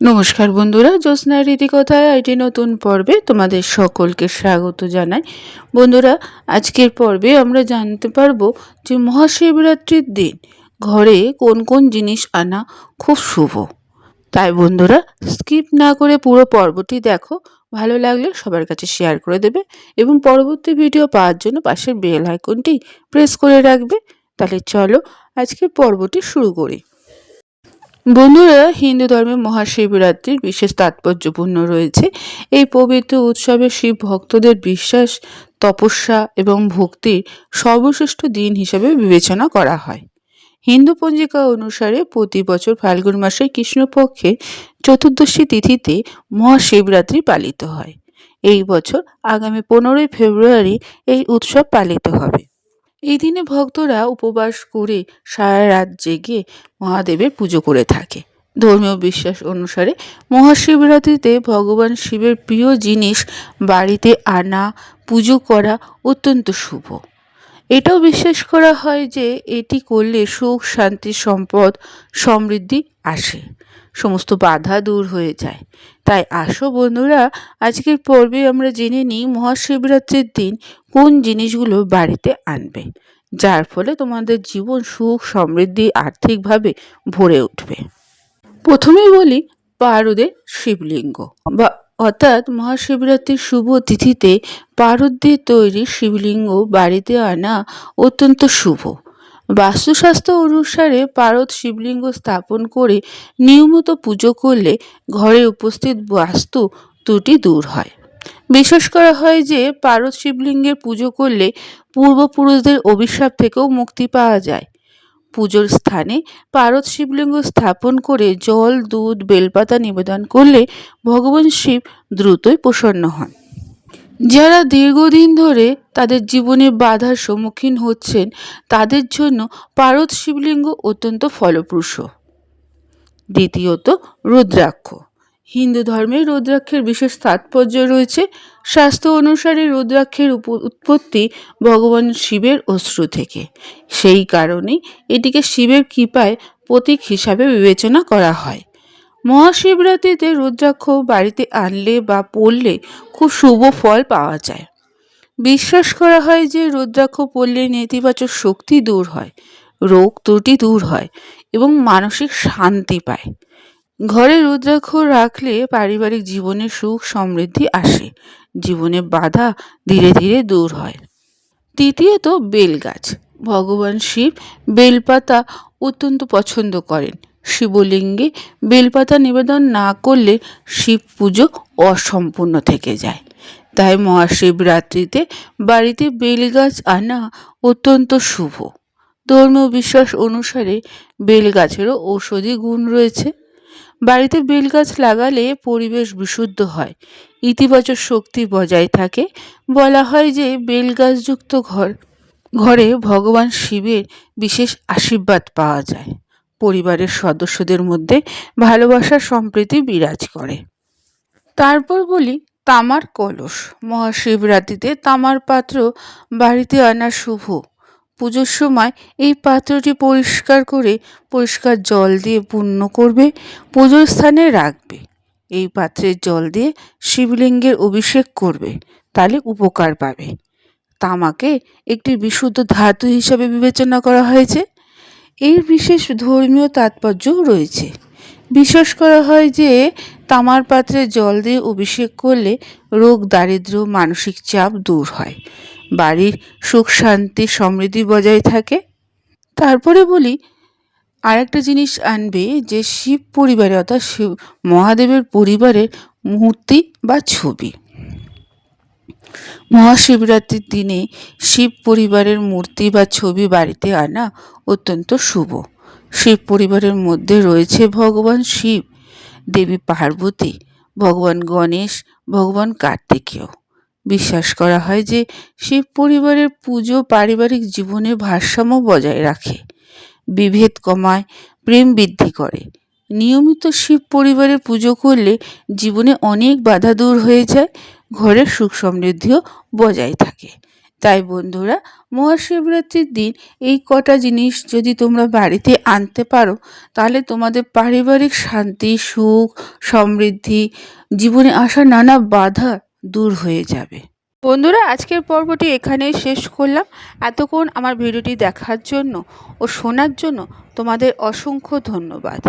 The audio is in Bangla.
নমস্কার বন্ধুরা, জ্যোৎস্না রীতিকথায় একটি নতুন পর্বে তোমাদের সকলকে স্বাগত জানাই। বন্ধুরা, আজকের পর্বে আমরা জানতে পারব যে মহাশিবরাত্রির দিন ঘরে কোন কোন জিনিস আনা খুব শুভ। তাই বন্ধুরা, স্কিপ না করে পুরো পর্বটি দেখো, ভালো লাগলে সবার কাছে শেয়ার করে দেবে এবং পরবর্তী ভিডিও পাওয়ার জন্য পাশের বেল আইকনটি প্রেস করে রাখবে। তাহলে চলো আজকের পর্বটি শুরু করি। বন্ধুরা, হিন্দু ধর্মে মহাশিবরাত্রির বিশেষ তাৎপর্যপূর্ণ রয়েছে। এই পবিত্র উৎসবে শিব ভক্তদের বিশ্বাস, তপস্যা এবং ভক্তির সর্বশ্রেষ্ঠ দিন হিসেবে বিবেচনা করা হয়। হিন্দু পঞ্জিকা অনুসারে প্রতি বছর ফাল্গুন মাসের কৃষ্ণপক্ষে চতুর্দশী তিথিতে মহাশিবরাত্রি পালিত হয়। এই বছর আগামী পনেরোই ফেব্রুয়ারি এই উৎসব পালিত হবে। এই দিনে ভক্তরা উপবাস করে সারা রাত জেগে মহাদেবের পুজো করে থাকে। ধর্মীয় বিশ্বাস অনুসারে মহাশিবরাত্রিতে ভগবান শিবের প্রিয় জিনিস বাড়িতে আনা, পুজো করা অত্যন্ত শুভ। এটাও বিশ্বাস করা হয় যে এটি করলে সুখ, শান্তি, সম্পদ, সমৃদ্ধি আসে। সমস্ত বাধা দূর হয়ে যায়। তাই আসো বন্ধুরা, আজকের পর্বে আমরা জেনে নিই মহাশিবরাত্রির দিন কোন জিনিসগুলো বাড়িতে আনবে, যার ফলে তোমাদের জীবন সুখ, সমৃদ্ধি, আর্থিকভাবে ভরে উঠবে। প্রথমেই বলি পারদের শিবলিঙ্গ বা অর্থাৎ মহাশিবরাত্রির শুভ তিথিতে পারদ দিয়ে তৈরি শিবলিঙ্গ বাড়িতে আনা অত্যন্ত শুভ। বাস্তুশাস্ত্র অনুসারে পারদ শিবলিঙ্গ স্থাপন করে নিয়মিত পুজো করলে ঘরে উপস্থিত বাস্তু ত্রুটি দূর হয়। বিশ্বাস করা হয় যে পারদ শিবলিঙ্গের পুজো করলে পূর্বপুরুষদের অভিশাপ থেকেও মুক্তি পাওয়া যায়। পুজোর স্থানে পারদ শিবলিঙ্গ স্থাপন করে জল, দুধ, বেলপাতা নিবেদন করলে ভগবান শিব দ্রুতই প্রসন্ন হন। যারা দীর্ঘদিন ধরে তাদের জীবনে বাধার সম্মুখীন হচ্ছেন, তাদের জন্য পারদ শিবলিঙ্গ অত্যন্ত ফলপ্রসূ। দ্বিতীয়ত, রুদ্রাক্ষ। হিন্দু ধর্মে রুদ্রাক্ষের বিশেষ তাৎপর্য রয়েছে শাস্ত্র অনুসারে রুদ্রাক্ষের উৎপত্তি ভগবান শিবের অশ্রু থেকে। সেই কারণেই এটিকে শিবের কৃপায় প্রতীক হিসাবে বিবেচনা করা হয়। মহাশিবরাত্রিতে রুদ্রাক্ষ বাড়িতে আনলে বা পড়লে খুব শুভ ফল পাওয়া যায়। বিশ্বাস করা হয় যে রুদ্রাক্ষ পড়লে নেতিবাচক শক্তি দূর হয়, রোগ ত্রুটি দূর হয় এবং মানসিক শান্তি পায়। ঘরে রুদ্রাক্ষ রাখলে পারিবারিক জীবনে সুখ সমৃদ্ধি আসে, জীবনে বাধা ধীরে ধীরে দূর হয়। তৃতীয়ত বেল গাছ ভগবান শিব বেলপাতা অত্যন্ত পছন্দ করেন। শিবলিঙ্গে বেলপাতা নিবেদন না করলে শিব পুজো অসম্পূর্ণ থেকে যায়। তাই মহাশিবরাত্রিতে বাড়িতে বেলগাছ আনা অত্যন্ত শুভ। ধর্মীয় বিশ্বাস অনুসারে বেল গাছেরও ঔষধি গুণ রয়েছে। বাড়িতে বেল গাছ লাগালে পরিবেশ বিশুদ্ধ হয়। ইতিবাচক শক্তি বজায় থাকে। বলা হয় যে বেল গাছযুক্ত ঘর, ঘরে ভগবান শিবের বিশেষ আশীর্বাদ পাওয়া যায়। পরিবারের সদস্যদের মধ্যে ভালোবাসার সম্প্রীতি বিরাজ করে। তারপর বলি তামার কলস। মহাশিবরাত্রিতে তামার পাত্র বাড়িতে আনা শুভ। পুজোর সময় এই পাত্রটি পরিষ্কার করে পরিষ্কার জল দিয়ে পূর্ণ করবে, পুজোর স্থানে রাখবে। এই পাত্রের জল দিয়ে শিবলিঙ্গের অভিষেক করবে, তাহলে উপকার পাবে। তামাকে একটি বিশুদ্ধ ধাতু হিসাবে বিবেচনা করা হয়েছে। এর বিশেষ ধর্মীয় তাৎপর্যও রয়েছে। বিশ্বাস করা হয় যে, তামার পাত্রে জল দিয়ে অভিষেক করলে রোগ দারিদ্র মানসিক চাপ দূর হয়। বাড়ির সুখ, শান্তি, সমৃদ্ধি বজায় থাকে। তারপরে বলি, আরেকটা জিনিস আনবে যে, শিব পরিবারে অর্থাৎ শিব মহাদেবের পরিবারের মূর্তি বা ছবি। মহাশিবরাত্রির দিনে শিব পরিবারের মূর্তি বা ছবি বাড়িতে আনা অত্যন্ত শুভ। শিব পরিবারের মধ্যে রয়েছে ভগবান শিব, দেবী পার্বতী, ভগবান গণেশ, ভগবান কার্তিকেয়। বিশ্বাস করা হয় যে শিব পরিবারের পুজো পারিবারিক জীবনে ভারসাম্য বজায় রাখে। বিভেদ কমায়, প্রেম বৃদ্ধি করে। নিয়মিত শিব পরিবারে পুজো করলে জীবনে অনেক বাধা দূর হয়ে যায় ঘরের সুখ সমৃদ্ধিও বজায় থাকে। তাই বন্ধুরা, মহাশিবরাত্রির দিন এই কটা জিনিস যদি তোমরা বাড়িতে আনতে পারো, তাহলে তোমাদের পারিবারিক শান্তি, সুখ, সমৃদ্ধি, জীবনে আসা নানা বাধা দূর হয়ে যাবে। বন্ধুরা, আজকের পর্বটি এখানেই শেষ করলাম। এতক্ষণ আমার ভিডিওটি দেখার জন্য ও শোনার জন্য তোমাদের অসংখ্য ধন্যবাদ।